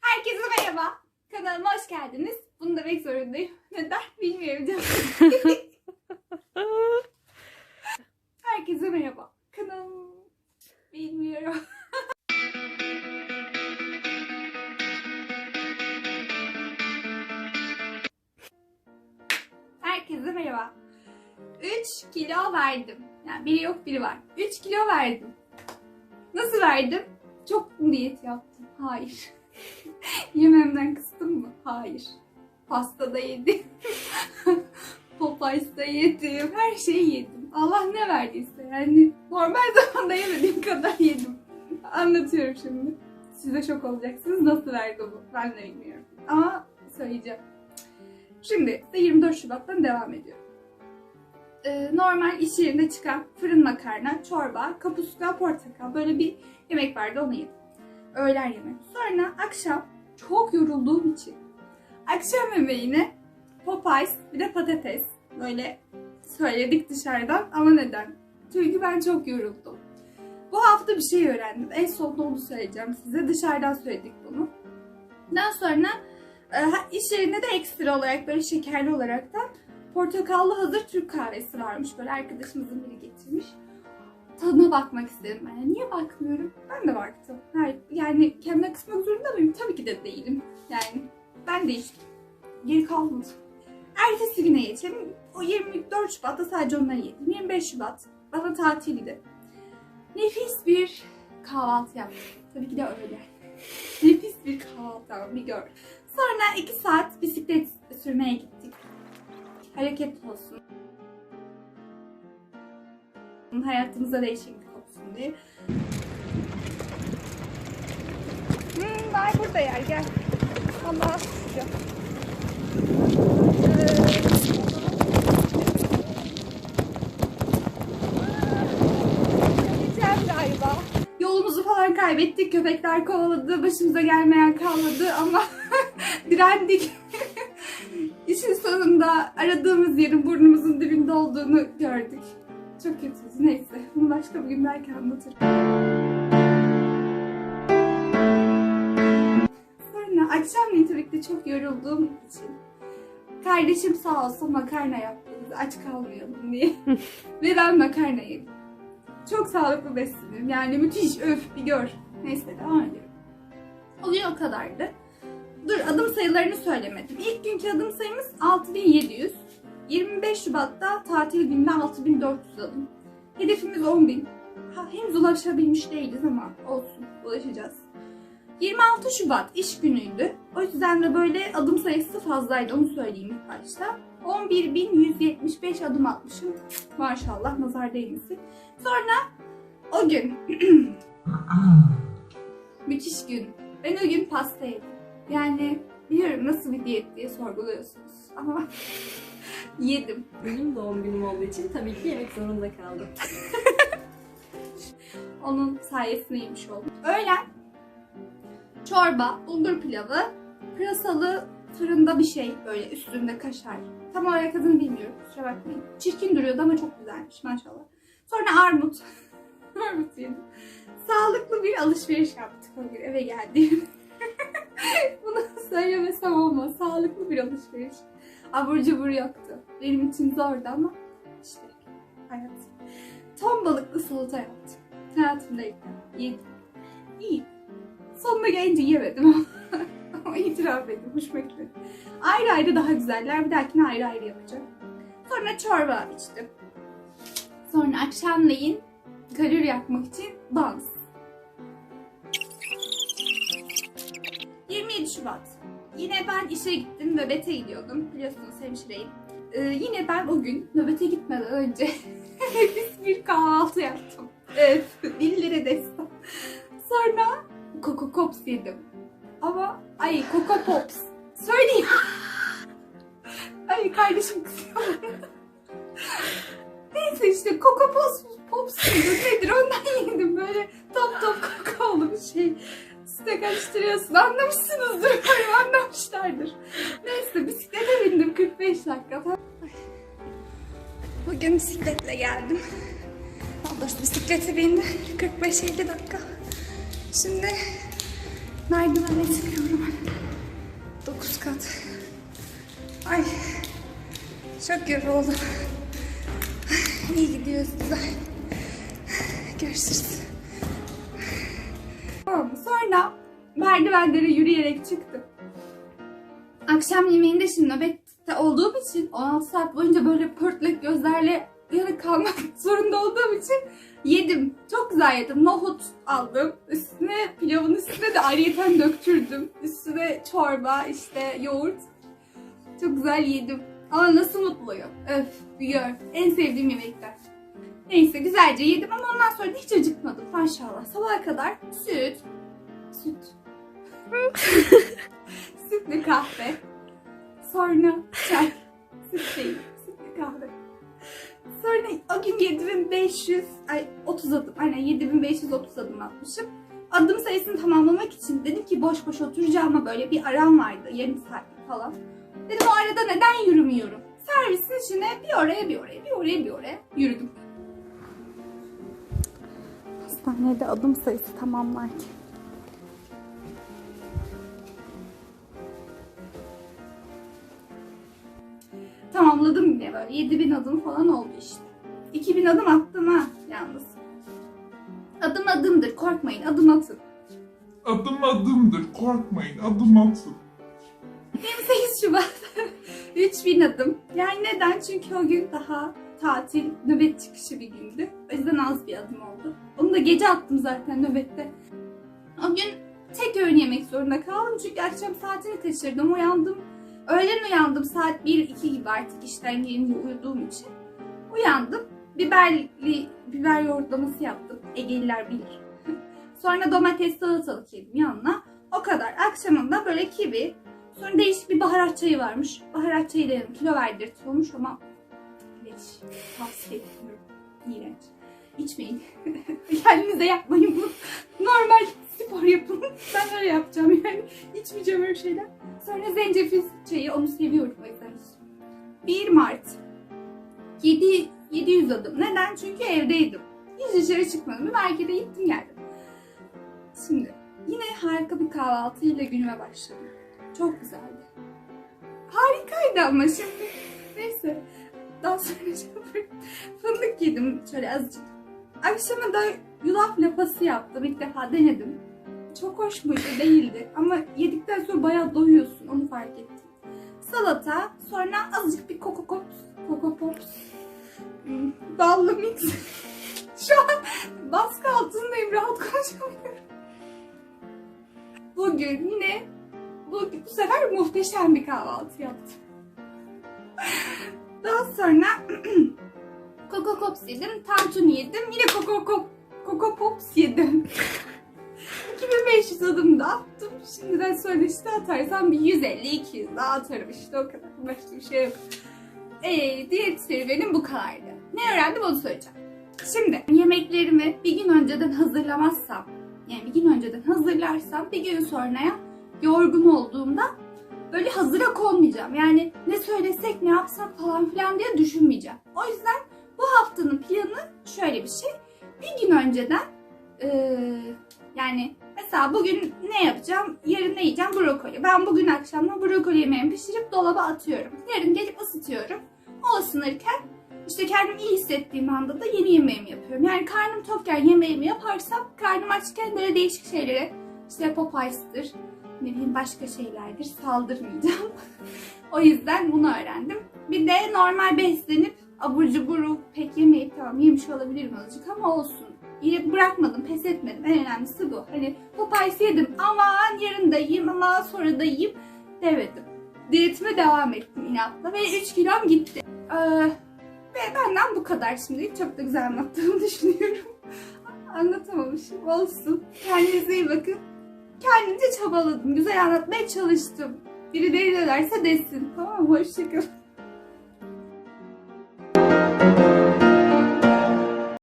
Herkese merhaba. Kanalıma hoş geldiniz. Bunu demek zorundayım. Neden bilmiyorum. Herkese merhaba. Kanalım bilmiyorum. Herkese merhaba. 3 kilo verdim. Yani biri yok biri var. 3 kilo verdim. Nasıl verdim? Çok mu diyet yaptım? Hayır. Yememden kıstım mı? Hayır. Pasta da yedim. Popeyes'ta yedim. Her şeyi yedim. Allah ne verdiyse. Yani normal zamanda yemediğim kadar yedim. Anlatıyorum şimdi. Siz de şok olacaksınız. Nasıl verdi bu? Ben de bilmiyorum. Ama söyleyeceğim. Şimdi size 24 Şubat'tan devam ediyorum. Ee, normal iş yerinde çıkan fırın makarna, çorba, kapuska, portakal böyle bir yemek vardı onu yedim. Öğlen yemeği. Sonra akşam çok yorulduğum için akşam yemeğine Popeyes bir de patates böyle söyledik dışarıdan ama neden? Çünkü ben çok yoruldum. Bu hafta bir şey öğrendim. En sonunda onu söyleyeceğim size. Dışarıdan söyledik bunu. Daha sonra e, iş yerinde de ekstra olarak böyle şekerli olarak da portakallı hazır Türk kahvesi varmış. Böyle arkadaşımızın biri getirmiş. Tadına bakmak istedim ben. Yani niye bakmıyorum? Ben de baktım. Hayır, yani kendime kısmak zorunda mıyım? Tabii ki de değilim. Yani ben de içtim. Geri kalmadı. Ertesi güne geçelim. O 24 Şubat'ta sadece onları yedim. 25 Şubat bana tatildi. Nefis bir kahvaltı yaptım. Tabii ki de öyle. Nefis bir kahvaltı bir gör. Sonra 2 saat bisiklet sürmeye gittik. Hareket olsun. Hayatımıza değişiklik olsun diye. Hmm, var burada yer gel. Allah sıcak. Galiba. Yolumuzu falan kaybettik. Köpekler kovaladı. Başımıza gelmeyen kalmadı ama direndik. İşin sonunda aradığımız yerin burnumuzun dibinde olduğunu gördük. Çok kötüydü. Neyse. Bunu başka bir gün belki anlatırım. Sonra akşamleyin tabii ki çok yorulduğum için kardeşim sağ olsun makarna yaptı. Biz aç kalmayalım diye. Ve ben makarna yedim. Çok sağlıklı besleniyorum. Yani müthiş öf bir gör. Neyse devam ediyorum. Oluyor o kadardı. Dur adım sayılarını söylemedim. İlk günkü adım sayımız 6700. 25 Şubat'ta tatil gününde 6400 adım. Hedefimiz 10.000. Ha, henüz ulaşabilmiş değiliz ama olsun ulaşacağız. 26 Şubat iş günüydü. O yüzden de böyle adım sayısı fazlaydı onu söyleyeyim ilk başta. 11.175 adım atmışım. Maşallah nazar değmesin. Sonra o gün müthiş gün. Ben o gün pasta yedim. Yani biliyorum nasıl bir diyet diye sorguluyorsunuz ama yedim. Benim doğum günüm olduğu için tabii ki yemek zorunda kaldım. Onun sayesinde yemiş oldum. Öğlen çorba, bulgur pilavı, pırasalı fırında bir şey böyle üstünde kaşar. Tam olarak adını bilmiyorum kusura bakmayın. Çirkin duruyordu ama çok güzelmiş maşallah. Sonra armut. armut yedim. Sağlıklı bir alışveriş yaptık o gün eve geldiğim. Bunu söylemesem olmaz. Sağlıklı bir alışveriş. Abur cubur yoktu. Benim için zordu ama işte hayat. Ton balıklı salata yaptım. Hayatımda ilk yedim. İyi. Sonuna gelince yemedim ama. itiraf edeyim. Hoşuma gitmedi. Ayrı ayrı daha güzeller. Bir dahakine ayrı ayrı yapacağım. Sonra çorba içtim. Sonra akşamleyin kalori yakmak için dans. 27 Şubat. Yine ben işe gittim. Nöbete gidiyordum. Biliyorsunuz hemşireyim. Ee, yine ben o gün nöbete gitmeden önce nefis bir kahvaltı yaptım. Evet, dillere destan. Sonra Coco Pops yedim. Ama ay Coco Pops. Söyleyeyim. ay kardeşim kızıyor. Neyse işte Coco Pops, Pops nedir ondan yedim. Böyle top top kakaolu bir şey. Süte karıştırıyorsun. Anlamışsınızdır. Umarım anlamışlardır. Neyse bisiklete bindim 45 dakika falan. Bugün bisikletle geldim. Ablas bisiklete bindi. 45-50 dakika. Şimdi Merdivenle çıkıyorum. 9 kat. Ay. Çok yoruldum. İyi gidiyoruz güzel. Görüşürüz. Sonra merdivenlere yürüyerek çıktım. Akşam yemeğinde şimdi nöbette olduğum için 16 saat boyunca böyle pörtlek gözlerle uyanık kalmak zorunda olduğum için yedim. Çok güzel yedim. Nohut aldım. Üstüne pilavın üstüne de ayrıyeten döktürdüm. Üstüne çorba, işte yoğurt. Çok güzel yedim. Ama nasıl mutluyum. Öf, gör. En sevdiğim yemekler. Neyse güzelce yedim ama ondan sonra hiç acıkmadım maşallah. Sabaha kadar süt, süt, sütlü kahve, sonra çay, süt değil, sütlü kahve. Sonra o gün 7500, ay 30 adım, aynen 7530 adım atmışım. Adım sayısını tamamlamak için dedim ki boş boş oturacağıma böyle bir aram vardı, yarım saat falan. Dedim o arada neden yürümüyorum? Servisin içine bir oraya bir oraya bir oraya bir oraya yürüdüm. Hastanede adım sayısı tamamlarken. Tamamladım yine böyle 7000 adım falan oldu işte. 2000 adım attım ha yalnız. Adım adımdır korkmayın adım atın. Adım adımdır korkmayın adım atın. 28 Şubat 3000 adım. Yani neden? Çünkü o gün daha tatil, nöbet çıkışı bir gündü. O yüzden az bir adım oldu. Onu da gece attım zaten nöbette. O gün tek öğün yemek zorunda kaldım çünkü akşam saatini kaçırdım. Uyandım. Öğlen uyandım saat 1-2 gibi artık işten gelince uyuduğum için. Uyandım. Biberli, biber yoğurtlaması yaptım. Egeliler bilir. Sonra domates salatalık yedim yanına. O kadar. Akşamında böyle kivi, Sonra değişik bir baharat çayı varmış. Baharat çayı denedim. Kilo verdirtiyormuş ama hiç tavsiye etmiyorum. İğrenç. İçmeyin. Kendinize yapmayın bunu. Normal spor yapın. Ben öyle yapacağım yani. İçmeyeceğim öyle şeyler. Sonra zencefil çayı. Onu seviyorum o yüzden. 1 Mart. 7, 700 adım. Neden? Çünkü evdeydim. Hiç dışarı çıkmadım. Bir markete gittim geldim. Şimdi yine harika bir kahvaltıyla günüme başladım. Çok güzeldi. Harikaydı ama şimdi. Neyse. Daha sonra şöyle fındık yedim şöyle azıcık. Akşama da yulaf lapası yaptım. İlk defa denedim. Çok hoş muydu? Değildi. Ama yedikten sonra bayağı doyuyorsun. Onu fark ettim. Salata. Sonra azıcık bir Coco Pops. Coco Pops. Hmm, Ballı mix. Şu an baskı altındayım. Rahat konuşamıyorum. Bugün yine bu, bu sefer muhteşem bir kahvaltı yaptım. Daha sonra Coco Pops yedim, tantuni yedim, yine Coco Pop, Coco Pops yedim. Şimdiden söyleşte atarsam bir 150-200 daha atarım işte o kadar. Başka bir şey yok. Ee, diyet serüvenim bu kadardı. Ne öğrendim onu söyleyeceğim. Şimdi yemeklerimi bir gün önceden hazırlamazsam, yani bir gün önceden hazırlarsam bir gün sonraya yorgun olduğumda böyle hazıra konmayacağım. Yani ne söylesek ne yapsak falan filan diye düşünmeyeceğim. O yüzden bu haftanın planı şöyle bir şey. Bir gün önceden eee, yani mesela bugün ne yapacağım? Yarın ne yiyeceğim? Brokoli. Ben bugün akşamdan brokoli yemeğimi pişirip dolaba atıyorum. Yarın gelip ısıtıyorum. O ısınırken işte kendimi iyi hissettiğim anda da yeni yemeğimi yapıyorum. Yani karnım tokken yemeğimi yaparsam karnım açken böyle değişik şeylere işte Popeyes'tir, ne bileyim başka şeylerdir saldırmayacağım. o yüzden bunu öğrendim. Bir de normal beslenip abur cuburu pek yemeyip tamam yemiş olabilirim azıcık ama olsun. Bırakmadım, pes etmedim. En önemlisi bu. Hani Popeyes yedim aman yarın da yiyeyim ama sonra da yiyeyim demedim. Diyetime devam ettim inatla ve 3 kilom gitti. Ee, ve benden bu kadar şimdi. Çok da güzel anlattığımı düşünüyorum. Anlatamamışım. Olsun. Kendinize iyi bakın kendimce çabaladım. Güzel anlatmaya çalıştım. Birileri ne derse desin. Tamam? Hoşçakalın.